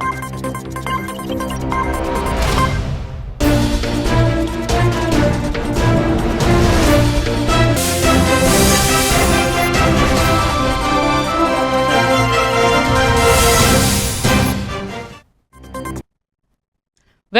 Thank you.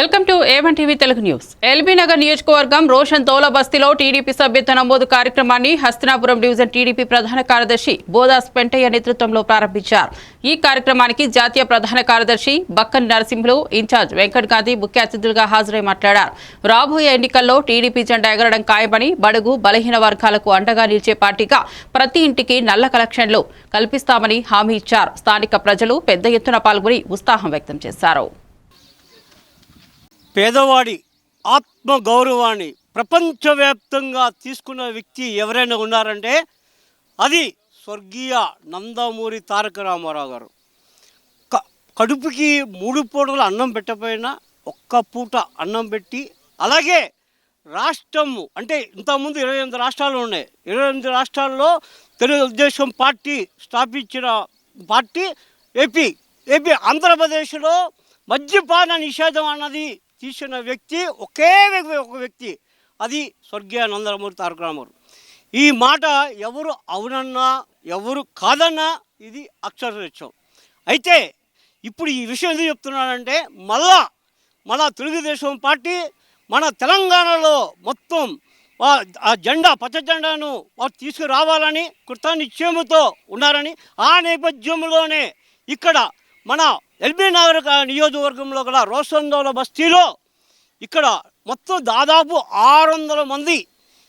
Welcome to A one TV Telugu news. LB Nagar నియోజకవర్గం రోషన్ తోల బస్తీలో TDP సభ్యత్వ నమోదు కార్యక్రమాన్ని హస్తినాపురం డివిజన్ టీడీపీ ప్రధాన కార్యదర్శి బోదాస్ పెంటయ్య నేతృత్వంలో ప్రారంభించారు. ఈ కార్యక్రమానికి జాతీయ ప్రధాన కార్యదర్శి బక్కని నరసింహులు ఇన్ఛార్జ్ వెంకట్ గాంధీ ముఖ్య అతిథులుగా హాజరై మాట్లాడారు. రాబోయే ఎన్నికల్లో టీడీపీ జెండా ఎగరడం ఖాయమని బడుగు బలహీన వర్గాలకు అండగా నిలిచే పార్టీగా ప్రతి ఇంటికి నల్ల కలెక్షన్లు కల్పిస్తామని హామీ ఇచ్చారు. స్థానిక ప్రజలు పెద్ద ఎత్తున పాల్గొని ఉత్సాహం వ్యక్తం చేశారు. పేదవాడి ఆత్మ గౌరవాన్ని ప్రపంచవ్యాప్తంగా తీసుకున్న వ్యక్తి ఎవరైనా ఉన్నారంటే అది స్వర్గీయ నందమూరి తారక రామారావు గారు. క- కడుపుకి మూడు పూటలు అన్నం పెట్టకపోయినా ఒక్క పూట అన్నం పెట్టి అలాగే రాష్ట్రము అంటే ఇంతకుముందు ఇరవై ఎనిమిది రాష్ట్రాలు ఉన్నాయి. ఇరవై ఎనిమిది రాష్ట్రాల్లో తెలుగుదేశం పార్టీ స్థాపించిన పార్టీ ఏపీ ఏపీ ఆంధ్రప్రదేశ్లో మద్యపాన నిషేధం అన్నది తీసిన వ్యక్తి ఒకే వ్యక్తి ఒక వ్యక్తి. అది స్వర్గీయ నందమూరి తారక రామారావు. ఈ మాట ఎవరు అవునన్నా ఎవరు కాదన్నా ఇది అక్షరస్యం అయితే ఇప్పుడు ఈ విషయం ఎందుకు చెప్తున్నానంటే మళ్ళా మన తెలుగుదేశం పార్టీ మన తెలంగాణలో మొత్తం ఆ- జెండా పచ్చ జెండాను వారు తీసుకురావాలని కృతానిశ్చయముతో ఉన్నారని ఆ నేపథ్యంలోనే ఇక్కడ మన ఎల్బీ నగర్ నియోజకవర్గంలో కూడా రోసందోల బస్తీలో ఇక్కడ మొత్తం దాదాపు ఆరు వందల మంది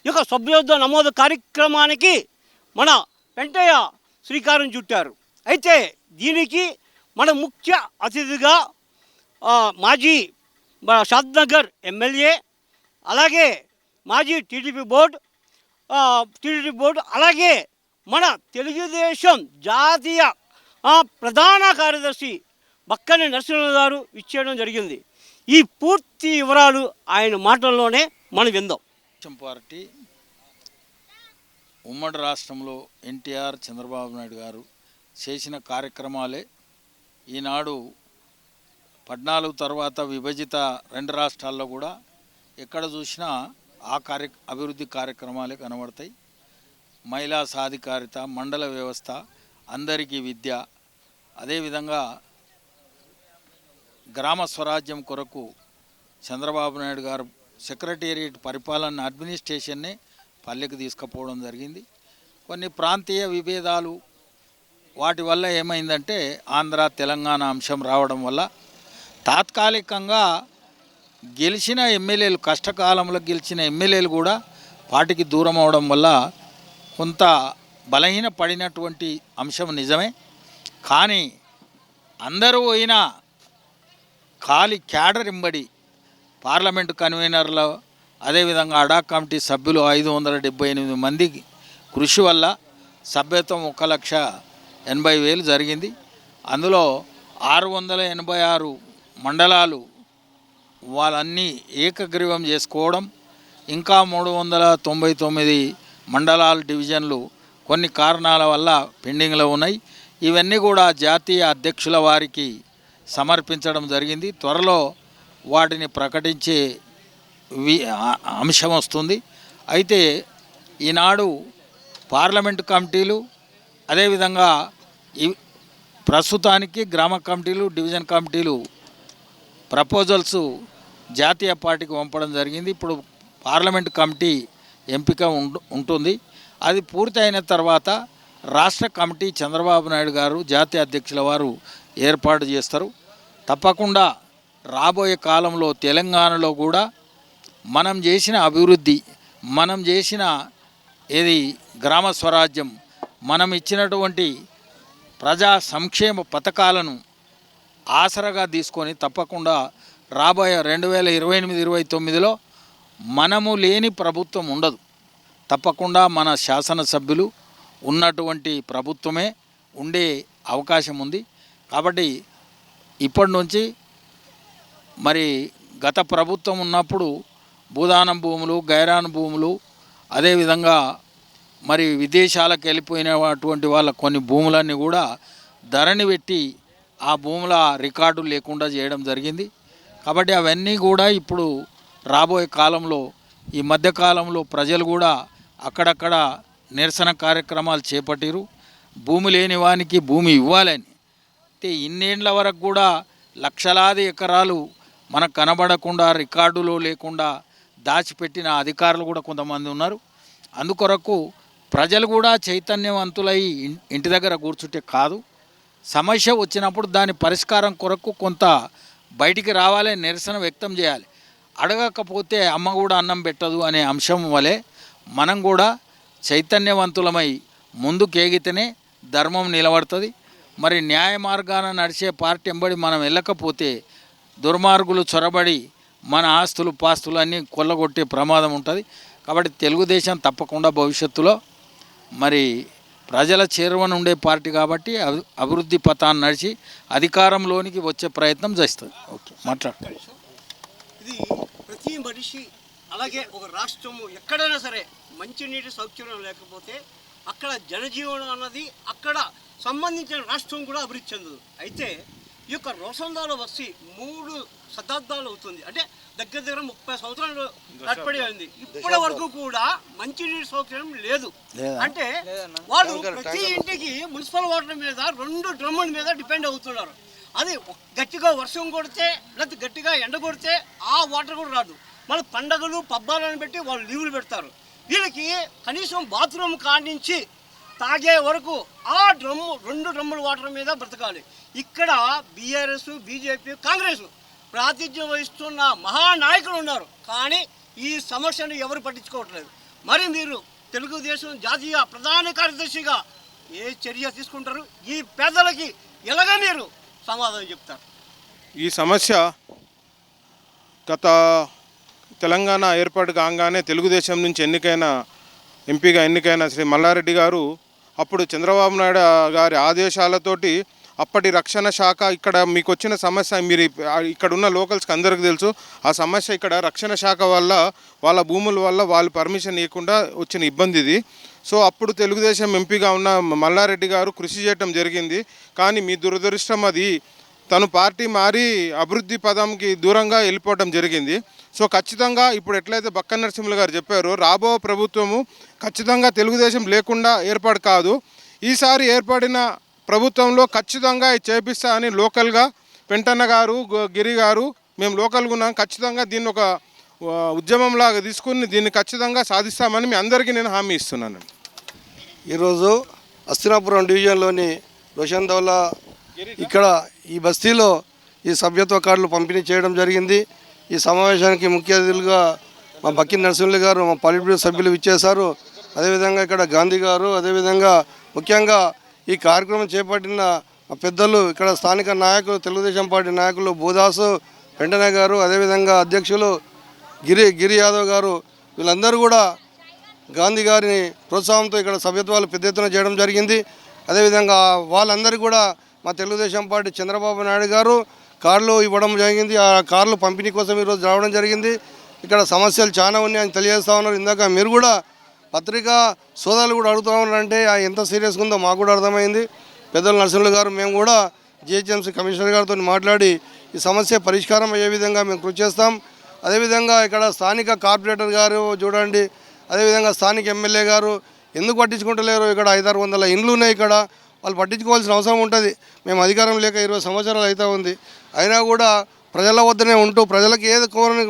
యొక్క సభ్యోద్ధ నమోదు కార్యక్రమానికి మన వెంటయ్య శ్రీకారం చుట్టారు. అయితే దీనికి మన ముఖ్య అతిథిగా మాజీ షాద్నగర్ ఎమ్మెల్యే అలాగే మాజీ టీడీపీ బోర్డు టీడీపీ బోర్డు అలాగే మన తెలుగుదేశం జాతీయ ప్రధాన కార్యదర్శి బక్కని నరసింహ గారు ఇచ్చేయడం జరిగింది. ఈ పూర్తి వివరాలు ఆయన మాటల్లోనే మనం విందాం. తెలుగుదేశం పార్టీ ఉమ్మడి రాష్ట్రంలో ఎన్టీఆర్ చంద్రబాబు నాయుడు గారు చేసిన కార్యక్రమాలే ఈనాడు పద్నాలుగు తర్వాత విభజిత రెండు రాష్ట్రాల్లో కూడా ఎక్కడ చూసినా ఆ కార్య అభివృద్ధి కార్యక్రమాలే కనబడతాయి. మహిళా సాధికారిత మండల వ్యవస్థ అందరికీ విద్య అదేవిధంగా గ్రామ స్వరాజ్యం కొరకు చంద్రబాబు నాయుడు గారు సెక్రటేరియట్ పరిపాలన అడ్మినిస్ట్రేషన్ని పల్లెకి తీసుకుపోవడం జరిగింది. కొన్ని ప్రాంతీయ విభేదాలు వాటి వల్ల ఏమైందంటే ఆంధ్ర తెలంగాణ అంశం రావడం వల్ల తాత్కాలికంగా గెలిచిన ఎమ్మెల్యేలు కష్టకాలంలో గెలిచిన ఎమ్మెల్యేలు కూడా వాటికి దూరం అవడం వల్ల కొంత బలహీన పడినటువంటి అంశం నిజమే. కానీ అందరూ పోయినా ఖాళీ క్యాడర్ ఇంబడి పార్లమెంటు కన్వీనర్లు అదేవిధంగా అడా కమిటీ సభ్యులు ఐదు వందల డెబ్బై ఎనిమిది మంది కృషి వల్ల సభ్యత్వం ఒక లక్ష ఎనభై వేలు జరిగింది. అందులో ఆరు వందల ఎనభై ఆరు మండలాలు వాళ్ళన్నీ ఏకగ్రీవం చేసుకోవడం ఇంకా మూడు వందల తొంభై తొమ్మిది మండలాలు డివిజన్లు కొన్ని కారణాల వల్ల పెండింగ్లో ఉన్నాయి. ఇవన్నీ కూడా జాతీయ అధ్యక్షుల వారికి సమర్పించడం జరిగింది. త్వరలో వాటిని ప్రకటించే వి అంశం వస్తుంది. అయితే ఈనాడు పార్లమెంటు కమిటీలు అదేవిధంగా ఈ ప్రస్తుతానికి గ్రామ కమిటీలు డివిజన్ కమిటీలు ప్రపోజల్స్ జాతీయ పార్టీకి పంపడం జరిగింది. ఇప్పుడు పార్లమెంట్ కమిటీ ఎంపిక ఉంటుంది. అది పూర్తయిన తర్వాత రాష్ట్ర కమిటీ చంద్రబాబు నాయుడు గారు జాతీయ అధ్యక్షుల వారు ఏర్పాటు చేస్తారు. తప్పకుండా రాబోయే కాలంలో తెలంగాణలో కూడా మనం చేసిన అభివృద్ధి మనం చేసిన ఏది గ్రామ స్వరాజ్యం మనం ఇచ్చినటువంటి ప్రజా సంక్షేమ పథకాలను ఆసరగా తీసుకొని తప్పకుండా రాబోయే రెండు వేల ఇరవై ఎనిమిది ఇరవై తొమ్మిదిలో మనము లేని ప్రభుత్వం ఉండదు. తప్పకుండా మన శాసనసభ్యులు ఉన్నటువంటి ప్రభుత్వమే ఉండే అవకాశం ఉంది. కాబట్టి ఇప్పటి నుంచి మరి గత ప్రభుత్వం ఉన్నప్పుడు భూదానం భూములు గైరాన్ భూములు అదేవిధంగా మరి విదేశాలకు వెళ్ళిపోయినటువంటి వాళ్ళ కొన్ని భూములన్నీ కూడా ధరణి పెట్టి ఆ భూముల రికార్డు లేకుండా చేయడం జరిగింది. కాబట్టి అవన్నీ కూడా ఇప్పుడు రాబోయే కాలంలో ఈ మధ్యకాలంలో ప్రజలు కూడా అక్కడక్కడ నిరసన కార్యక్రమాలు చేపట్టిరు. భూమి లేని వానికి భూమి ఇవ్వాలని అయితే ఇన్నేండ్ల వరకు కూడా లక్షలాది ఎకరాలు మనకు కనబడకుండా రికార్డులో లేకుండా దాచిపెట్టిన అధికారులు కూడా కొంతమంది ఉన్నారు. అందుకొరకు ప్రజలు కూడా చైతన్యవంతులై ఇంటి దగ్గర కూర్చుంటే కాదు సమస్య వచ్చినప్పుడు దాని పరిష్కారం కొరకు కొంత బయటికి రావాలి నిరసన వ్యక్తం చేయాలి. అడగకపోతే అమ్మ కూడా అన్నం పెట్టదు అనే అంశం వలె మనం కూడా చైతన్యవంతులమై ముందుకేగితేనే ధర్మం నిలబడుతుంది. మరి న్యాయ మార్గాన నడిచే పార్టీ ఎంబడి మనం వెళ్ళకపోతే దుర్మార్గులు చొరబడి మన ఆస్తులు పాస్తులు అన్నీ కొల్లగొట్టే ప్రమాదం ఉంటుంది. కాబట్టి తెలుగుదేశం తప్పకుండా భవిష్యత్తులో మరి ప్రజల చేరువన ఉండే పార్టీ కాబట్టి అభి- అభివృద్ధి పథాన్ని నడిచి అధికారంలోనికి వచ్చే ప్రయత్నం చేస్తుంది. ఓకే మాట్లాడు ఇది ప్రతి మనిషి అలాగే ఒక రాష్ట్రము ఎక్కడైనా సరే మంచినీటి సౌకర్యం లేకపోతే అక్కడ జనజీవనం అన్నది అక్కడ సంబంధించిన రాష్ట్రం కూడా అభివృద్ధి చెందదు. అయితే ఈ యొక్క రోసందాల వచ్చి మూడు శతాబ్దాలు అవుతుంది. అంటే దగ్గర దగ్గర ముప్పై సంవత్సరాలు నడిపడి ఉంది. ఇప్పటి వరకు కూడా మంచినీటి సౌకర్యం లేదు. లేదా? అంటే వాళ్ళు ప్రతి ఇంటికి మున్సిపల్ వాటర్ మీద రెండు డ్రమ్ముల మీద డిపెండ్ అవుతున్నారు. అది గట్టిగా వర్షం కొడితే లేకపోతే గట్టిగా ఎండ కొడితే ఆ వాటర్ కూడా రాదు. మళ్ళీ పండగలు పబ్బాలను పెట్టి వాళ్ళు లీవులు పెడతారు. వీళ్ళకి కనీసం బాత్రూమ్ కానించి తాగే వరకు ఆ డ్రమ్ము రెండు డ్రమ్ముల వాటర్ మీద బ్రతకాలి. ఇక్కడ బీఆర్ఎస్ బీజేపీ కాంగ్రెస్ ప్రాతిధ్యం వహిస్తున్న మహానాయకులు ఉన్నారు. కానీ ఈ సమస్యను ఎవరు పట్టించుకోవట్లేదు. మరి మీరు తెలుగుదేశం జాతీయ ప్రధాన కార్యదర్శిగా ఏ చర్య తీసుకుంటారు? ఈ పేదలకి ఎలాగ మీరు సమాధానం చెప్తారు? ఈ సమస్య గత తెలంగాణ ఏర్పాటు కాగానే తెలుగుదేశం నుంచి ఎన్నికైన ఎంపీగా ఎన్నికైన శ్రీ మల్లారెడ్డి గారు అప్పుడు చంద్రబాబు నాయుడు గారి ఆదేశాలతోటి అప్పటి రక్షణ శాఖ ఇక్కడ మీకు వచ్చిన సమస్య మీరు ఇక్కడ ఉన్న లోకల్స్కి అందరికీ తెలుసు ఆ సమస్య ఇక్కడ రక్షణ శాఖ వల్ల వాళ్ళ భూముల వల్ల వాళ్ళు పర్మిషన్ ఇవ్వకుండా వచ్చిన ఇబ్బంది ఇది సో అప్పుడు తెలుగుదేశం ఎంపీగా ఉన్న మల్లారెడ్డి గారు కృషి చేయటం జరిగింది. కానీ మీ దురదృష్టం అది తను పార్టీ మారి అభివృద్ధి పదంకి దూరంగా వెళ్ళిపోవడం జరిగింది. సో ఖచ్చితంగా ఇప్పుడు ఎట్లయితే బక్క నరసింహులు గారు చెప్పారో రాబో ప్రభుత్వము ఖచ్చితంగా తెలుగుదేశం లేకుండా ఏర్పాటు కాదు. ఈసారి ఏర్పడిన ప్రభుత్వంలో ఖచ్చితంగా ఇది చేపిస్తా అని లోకల్గా పెంటన్న గారు గిరి గారు మేము లోకల్గా ఉన్నాం. ఖచ్చితంగా దీన్ని ఒక ఉద్యమంలాగా తీసుకుని దీన్ని ఖచ్చితంగా సాధిస్తామని మీ అందరికీ నేను హామీ ఇస్తున్నాను ఈరోజు అస్తినాపురం డివిజన్లోని రోషన్ దౌలా ఇక్కడ ఈ బస్తీలో ఈ సభ్యత్వ కార్డులు పంపిణీ చేయడం జరిగింది. ఈ సమావేశానికి ముఖ్య అతిథులుగా మా బక్కి నరసింహులు గారు మా పల్లెటూరు సభ్యులు ఇచ్చేశారు అదేవిధంగా ఇక్కడ గాంధీ గారు అదేవిధంగా ముఖ్యంగా ఈ కార్యక్రమం చేపట్టిన మా పెద్దలు ఇక్కడ స్థానిక నాయకులు తెలుగుదేశం పార్టీ నాయకులు బోదాసు వెంటనే గారు అదేవిధంగా అధ్యక్షులు గిరి గిరి యాదవ్ గారు వీళ్ళందరూ కూడా గాంధీ గారిని ప్రోత్సాహంతో ఇక్కడ సభ్యత్వాలు పెద్ద ఎత్తున చేయడం జరిగింది. అదేవిధంగా వాళ్ళందరికీ కూడా మా తెలుగుదేశం పార్టీ చంద్రబాబు నాయుడు గారు కార్లు ఇవ్వడం జరిగింది. ఆ కార్లు పంపిణీ కోసం ఈరోజు రావడం జరిగింది. ఇక్కడ సమస్యలు చాలా ఉన్నాయని తెలియజేస్తా ఉన్నారు. ఇందాక మీరు కూడా పత్రికా సోదాలు కూడా అడుగుతూ ఉన్నారంటే ఎంత సీరియస్గా ఉందో మాకు కూడా అర్థమైంది. పెద్దల నరసింహులు గారు మేము కూడా జిహెచ్ఎంసీ కమిషనర్ గారితో మాట్లాడి ఈ సమస్య పరిష్కారం అయ్యే విధంగా మేము కృషి చేస్తాం. అదేవిధంగా ఇక్కడ స్థానిక కార్పొరేటర్ గారు చూడండి. అదేవిధంగా స్థానిక ఎమ్మెల్యే గారు ఎందుకు పట్టించుకుంటలేరు? ఇక్కడ ఐదారు వందల ఇండ్లు ఉన్నాయి ఇక్కడ. వాళ్ళు పట్టించుకోవాల్సిన అవసరం ఉంటుంది. మేము అధికారం లేక ఇరవై సంవత్సరాలు అయితే ఉంది. అయినా కూడా ప్రజల వద్దనే ఉంటూ ప్రజలకు ఏది కోరని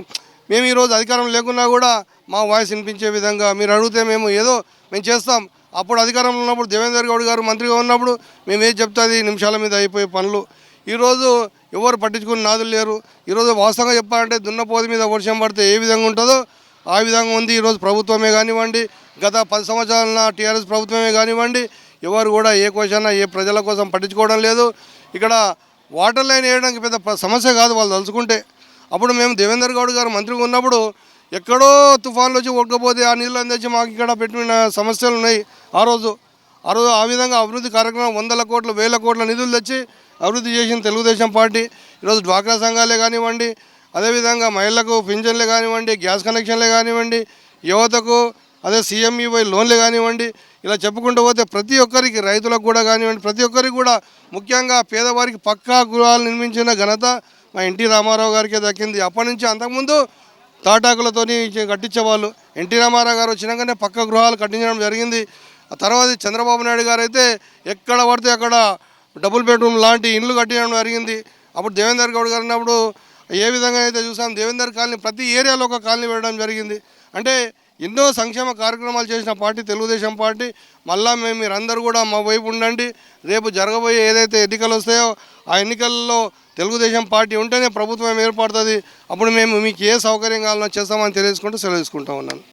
మేము ఈరోజు అధికారం లేకున్నా కూడా మా వాయిస్ వినిపించే విధంగా మీరు అడిగితే మేము ఏదో మేము చేస్తాం. అప్పుడు అధికారంలో ఉన్నప్పుడు దేవేందర్ గౌడ్ గారు మంత్రిగా ఉన్నప్పుడు మేము ఏది చెప్తుంది నిమిషాల మీద అయిపోయే పనులు. ఈరోజు ఎవరు పట్టించుకుని నాదులు లేరు. ఈరోజు వాస్తవంగా చెప్పాలంటే దున్నపోతు మీద వర్షం పడితే ఏ విధంగా ఉంటుందో ఆ విధంగా ఉంది. ఈరోజు ప్రభుత్వమే కానివ్వండి గత పది సంవత్సరాల టీఆర్ఎస్ ప్రభుత్వమే కానివ్వండి ఎవరు కూడా ఏ క్వశ్చన్ ఏ ప్రజల కోసం పట్టించుకోవడం లేదు. ఇక్కడ వాటర్ లైన్ వేయడానికి పెద్ద సమస్య కాదు వాళ్ళు తలుచుకుంటే. అప్పుడు మేము దేవేందర్ గౌడ్ గారు మంత్రిగా ఉన్నప్పుడు ఎక్కడో తుఫాన్లు వచ్చి ఒక్కపోతే ఆ నీళ్ళు అందించి మాకు ఇక్కడ పెట్టిన సమస్యలు ఉన్నాయి. ఆ రోజు ఆ రోజు ఆ విధంగా అభివృద్ధి కార్యక్రమం వందల కోట్ల వేల కోట్ల నిధులు తెచ్చి అభివృద్ధి చేసిన తెలుగుదేశం పార్టీ. ఈరోజు డ్వాక్రా సంఘాలే కానివ్వండి అదేవిధంగా మహిళలకు పింఛన్లే కానివ్వండి గ్యాస్ కనెక్షన్లే కానివ్వండి యువతకు అదే సీఎంఈవై లోన్లే కానివ్వండి ఇలా చెప్పుకుంటూ పోతే ప్రతి ఒక్కరికి రైతులకు కూడా కానివ్వండి ప్రతి ఒక్కరికి కూడా ముఖ్యంగా పేదవారికి పక్కా గృహాలు నిర్మించిన ఘనత మా ఎన్టీ రామారావు గారికే దక్కింది. అప్పటి నుంచి అంతకుముందు తాటాకులతోని కట్టించేవాళ్ళు. ఎన్టీ రామారావు గారు వచ్చినాకనే పక్క గృహాలు కట్టించడం జరిగింది. ఆ తర్వాత చంద్రబాబు నాయుడు గారు అయితే ఎక్కడ పడితే అక్కడ డబుల్ బెడ్రూమ్ లాంటి ఇండ్లు కట్టించడం జరిగింది. అప్పుడు దేవేందర్ గౌడ్ గారు ఉన్నప్పుడు ఏ విధంగా అయితే చూసాం దేవేందర్ కాలనీ ప్రతి ఏరియాలో ఒక కాలనీ పెట్టడం జరిగింది. అంటే ఎన్నో సంక్షేమ కార్యక్రమాలు చేసిన పార్టీ తెలుగుదేశం పార్టీ. మళ్ళా మేము మీరందరూ కూడా మా వైపు ఉండండి. రేపు జరగబోయే ఏదైతే ఎన్నికలు వస్తాయో ఆ ఎన్నికల్లో తెలుగుదేశం పార్టీ ఉంటేనే ప్రభుత్వం ఏర్పడుతుంది. అప్పుడు మేము మీకు ఏ సౌకర్యం కావాలన్నా చేస్తామని తెలియజేసుకుంటూ సెలవు తీసుకుంటా ఉన్నాను.